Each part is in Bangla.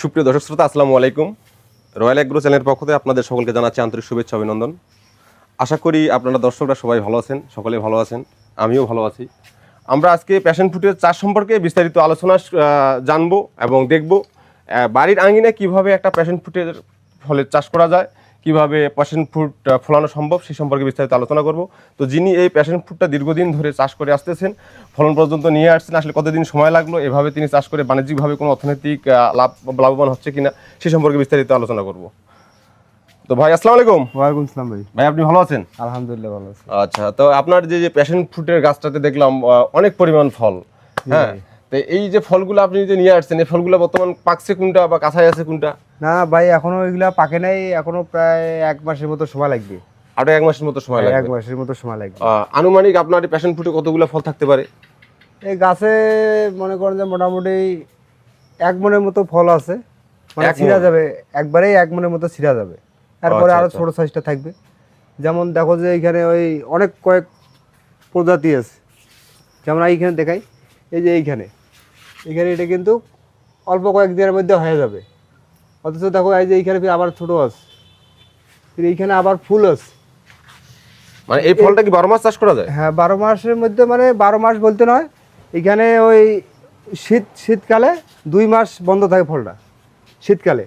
সুপ্রিয় দর্শক শ্রোতা, আসসালামু আলাইকুম। রয়্যাল অ্যাগ্রো চ্যানেলের পক্ষ থেকে আপনাদের সকলকে জানাচ্ছি আন্তরিক শুভেচ্ছা, অভিনন্দন। আশা করি আপনারা দর্শকরা সবাই ভালো আছেন, সকলে ভালো আছেন, আমিও ভালো আছি। আমরা আজকে প্যাশন ফুটের চাষ সম্পর্কে বিস্তারিত আলোচনা জানব এবং দেখব বাড়ির আঙ্গিনে কীভাবে একটা প্যাশন ফুটের ফলের চাষ করা যায় কীভাবে প্যাশন ফ্রুট ফলানো সম্ভব সেই সম্পর্কে বিস্তারিত আলোচনা করব। তো যিনি এই প্যাশন ফ্রুটটা দীর্ঘদিন ধরে চাষ করে আসতেছেন ফলন পর্যন্ত নিয়ে আসছেন আসলে কতদিন সময় লাগল এভাবে তিনি চাষ করে বাণিজ্যিকভাবে কোনো অর্থনৈতিক লাভ লাভবান হচ্ছে কিনা সে সম্পর্কে বিস্তারিত আলোচনা করব। তো ভাই আসসালামু আলাইকুম। ওয়ালাইকুম আসসালাম ভাই। ভাই আপনি ভালো আছেন? আলহামদুলিল্লাহ ভালো আছি। আচ্ছা তো আপনার যে যে প্যাশন ফ্রুটের গাছটাতে দেখলাম অনেক পরিমাণ ফল। হ্যাঁ? তো এই যে ফলগুলো আপনি যে নিয়ে আসছেন এই ফলগুলো বর্তমান পাকছে কোনটা বা কাঁচাই আছে কোনটা? না ভাই এখনও এগুলা পাকে নাই এখনও প্রায় এক মাসের মতো সময় লাগবে। আরও এক মাসের মতো সময় লাগবে এক মাসের মতো সময় লাগবে। আনুমানিক আপনার প্যাশন ফ্রুটে কতগুলো ফল থাকতে পারে? এই গাছে মনে করেন যে মোটামুটি এক মনের মতো ফল আছে। মানে ছিঁড়া যাবে একবারেই এক মনের মতো ছিঁড়া যাবে। তারপরে আচ্ছা, আরও আচ্ছা। ছোট সাইজটা থাকবে। যেমন দেখো যে এখানে ওই অনেক কয়েক প্রজাতি আছে। যেমন এইখানে দেখাই এই যে এইখানে। এখানে এটা কিন্তু অল্প কয়েক দিনের মধ্যে হয়ে যাবে। অথচ দেখো এই যে এইখানে আবার ছোট আছে। ফির এইখানে আবার ফুল আছে। মানে এই ফলটা কি বারো মাস চাষ করা যায়? হ্যাঁ বারো মাসের মধ্যে মানে বারো মাস বলতে নয় এখানে ওই শীত শীতকালে দুই মাস বন্ধ থাকে ফলটা শীতকালে।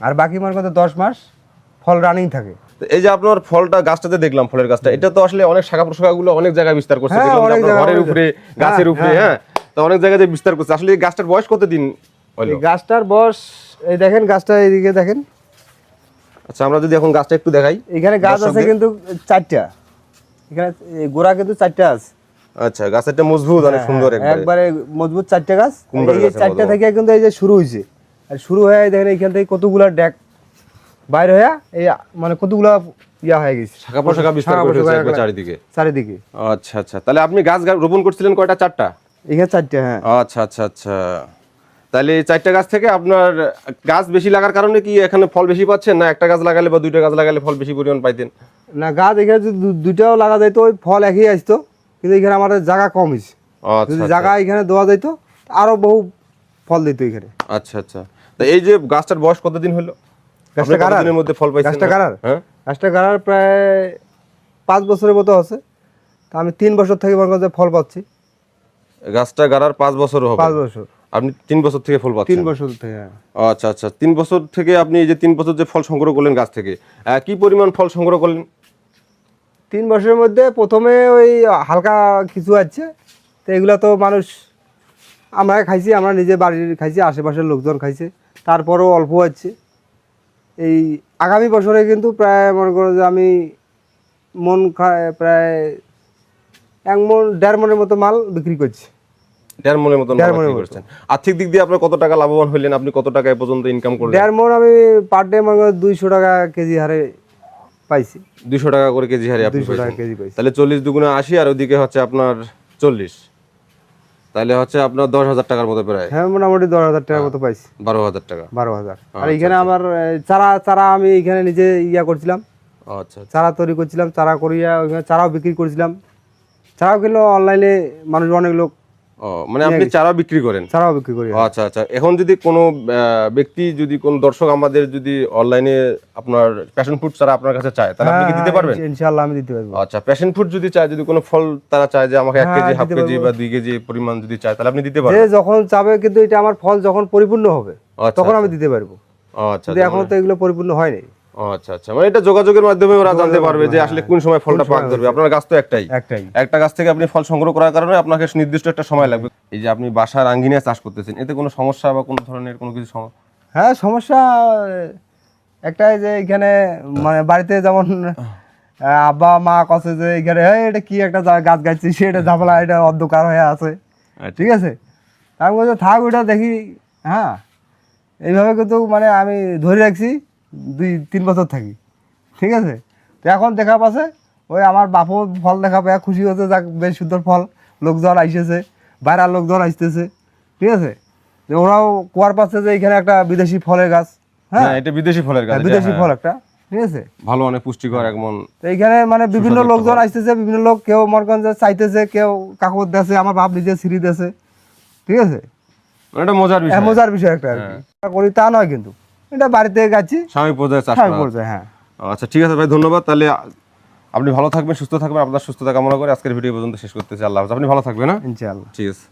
আর বাকি মনে করতে দশ মাস ফল রানিং থাকে। তো এই যে আপনার ফলটা গাছটাতে দেখলাম ফলের গাছটা এটা তো আসলে অনেক শাখা প্রশাখাগুলো অনেক জায়গায় বিস্তার করছে। হ্যাঁ, ঘরের উপরে গাছের হ্যাঁ, উপরে হ্যাঁ। হ্যাঁ তো অনেক জায়গায় যে বিস্তার করছে। আসলে এই গাছটার বয়স কতদিন হলো? এই গাছটার বয়স এই দেখেন গাছটা এইদিকে দেখেন। আচ্ছা আমরা যদি এখন গাছটা একটু দেখাই। এখানে গাছ আছে কিন্তু চারটা। এখানে গোড়া কিন্তু চারটা আছে। আচ্ছা গাছেরটা মজবুত অনেক সুন্দর হ্যাঁ, একবারে। মজবুত চারটা গাছ। এই যে চারটা থেকে কিন্তু এই যে শুরু হয়েছে আর শুরু হয়ে দেখেন এইখান থেকে কতগুলা ড্যাক বাইর হয়ে এই মানে কতগুলা ইয়া হয়ে গেছে। শাখা প্রশাখা বিস্তার শাখা করে প্রশাখা ফেলেছে একবার একবার চারিদিকে। চারিদিকে। আচ্ছা আচ্ছা। তাহলে আপনি গাছ রোপণ করছিলেন কয়টা? চারটা? এখানে চারটে হ্যাঁ। আচ্ছা আচ্ছা আচ্ছা। তাহলে এই চারটা গাছ থেকে আপনার গাছ বেশি লাগার কারণে কি এখানে ফল বেশি পাচ্ছেন? না একটা গাছ লাগালে বা দুইটা গাছ লাগালে ফল বেশি পরিমাণ পাইতেন? না গাছ এখানে যদি দুইটাও লাগা যাইতো ওই ফল একই আসতো। কিন্তু এখানে আমাদের জায়গা কম হয়েছে আচ্ছা যদি জায়গা এখানে দেওয়া যাইতো আরও বহু ফল দিত এখানে। আচ্ছা আচ্ছা। তা এই যে গাছটার বয়স কতদিন হলো? গাছটা কারার? মধ্যে ফল পাইছেন? গাছটা কারার? হ্যাঁ। গাছটা গাড়ার প্রায় পাঁচ বছরের মতো আছে। তা আমি তিন বছর থেকে মনে ফল পাচ্ছি। গাছটা গাড়ার পাঁচ বছর হবে। পাঁচ বছর। আপনি তিন বছর থেকে ফল তিন বছর থেকে হ্যাঁ। আচ্ছা আচ্ছা। তিন বছর থেকে আপনি এই যে তিন বছর যে ফল সংগ্রহ করলেন গাছ থেকে কি পরিমাণ ফল সংগ্রহ করলেন? তিন বছরের মধ্যে প্রথমে ওই হালকা কিছু আছে তো এগুলো তো মানুষ আমরা খাইছি আমরা নিজে বাড়ির খাইছি আশেপাশের লোকজন খাইছে। তারপরেও অল্প আছে। এই আগামী বছরে কিন্তু প্রায় মনে করো যে আমি মন খায় প্রায় এক মন দেড় মনের মতো মাল বিক্রি করছি। দেড় মনের মতন দেড় মনের মতো। করছেন। আর্থিক দিক দিয়ে আপনার কত টাকা লাভবান হইলেন? আপনি কত টাকা পর্যন্ত ইনকাম করলেন? দেড় মন আমি পার ডে মনে করো দুইশো টাকা কেজি হারে পাইছি। দুইশো টাকা করে কেজি হারে আপনি টাকা কেজি পাইছি। তাহলে চল্লিশ দুগুণে আশি আর ওদিকে হচ্ছে আপনার চল্লিশ। তাহলে হচ্ছে আপনার দশ হাজার টাকার মতো প্রায়। হ্যাঁ মোটামুটি দশ হাজার টাকার মতো পাইছি। বারো হাজার টাকা। বারো হাজার। আচ্ছা, আর এখানে আমার চারা চারা আমি এখানে নিজে ইয়া করছিলাম। আচ্ছা। চারা তৈরি করছিলাম চারা করিয়া ওইখানে চারাও বিক্রি করছিলাম। চারাও অনলাইনে মানুষ অনেক লোক ও মানে আপনি চারা বিক্রি করেন? চারাও বিক্রি করি আচ্ছা আচ্ছা। এখন যদি কোনো ব্যক্তি যদি কোন দর্শক আমাদের যদি অনলাইনে আপনার প্যাশন ফুড চারা আপনার কাছে চায় তাহলে আপনি কি দিতে পারবেন? হ্যাঁ, ইনশাআল্লাহ আমি দিতে পারব। আচ্ছা প্যাশন ফুড যদি চায় যদি কোনো ফল তারা চায় যে আমাকে এক হ্যাঁ, কেজি হাফ কেজি বা দুই কেজি পরিমাণ যদি চায় তাহলে আপনি দিতে পারবেন? যখন চাবে কিন্তু এটা আমার ফল যখন পরিপূর্ণ হবে আচ্ছা, তখন আমি দিতে পারব। আচ্ছা এখনও তো এগুলো পরিপূর্ণ হয়নি আচ্ছা আচ্ছা। মানে এটা যোগাযোগের মাধ্যমে ওরা জানতে পারবে যে আসলে কোন সময় ফলটা পাক ধরবে। আপনার গাছ তো একটাই। একটাই। একটা গাছ থেকে আপনি ফল সংগ্রহ করার কারণে আপনাকে নির্দিষ্ট একটা সময় লাগবে। এই যে আপনি বাসার আঙ্গিনায় চাষ করতেছেন এতে কোনো সমস্যা বা কোনো ধরনের কোনো কিছু হ্যাঁ সমস্যা একটাই যে এখানে মানে বাড়িতে যেমন আব্বা মা কছে যে এখানে "এই, এটা কি একটা গাছ গাইছি সেটা ঝাপলা এটা অন্ধকার হয়ে আছে। ঠিক আছে? আমি বলছি থাক ওটা দেখি। হ্যাঁ। এইভাবে কিন্তু মানে আমি ধরে রাখছি। দুই তিন বছর থাকি। ঠিক আছে? তো এখন দেখা পাচ্ছে ওই আমার বাপও ফল দেখা পায় খুশি হচ্ছে যাক বেশ সুন্দর ফল লোকজন আইসেছে বাইরের লোকজন আসতেছে ঠিক আছে? যে ওরাও কোয়ার পাচ্ছে যে এখানে একটা বিদেশি ফলের গাছ হ্যাঁ? হ্যাঁ এটা বিদেশি ফলের গাছ হ্যাঁ, বিদেশি হ্যাঁ। ফল একটা ঠিক আছে? ভালো অনেক পুষ্টিকর একমন এইখানে মানে বিভিন্ন লোকজন আসতেছে বিভিন্ন লোক কেউ মরগঞ্জে চাইতেছে কেউ কাকর দেশে আমার বাপ নিজে সিঁড়ি দেশে ঠিক আছে? মানে এটা মজার বিষয়। মজার বিষয় একটা আর কি। করি তা নয় কিন্তু। এটা বাড়িতে গাছি। স্বামী পর্যায়ে চাষ স্বামী পর্যায়ে হ্যাঁ। আচ্ছা ঠিক আছে ভাই ধন্যবাদ। তাহলে আপনি ভালো থাকবেন সুস্থ থাকবেন আপনার সুস্থতা কামনা করে আজকের ভিডিও পর্যন্ত শেষ করতেছি। আল্লাহ হাফেজ। আপনি ভালো থাকবেন না ইনশাআল্লাহ। ঠিক আছে।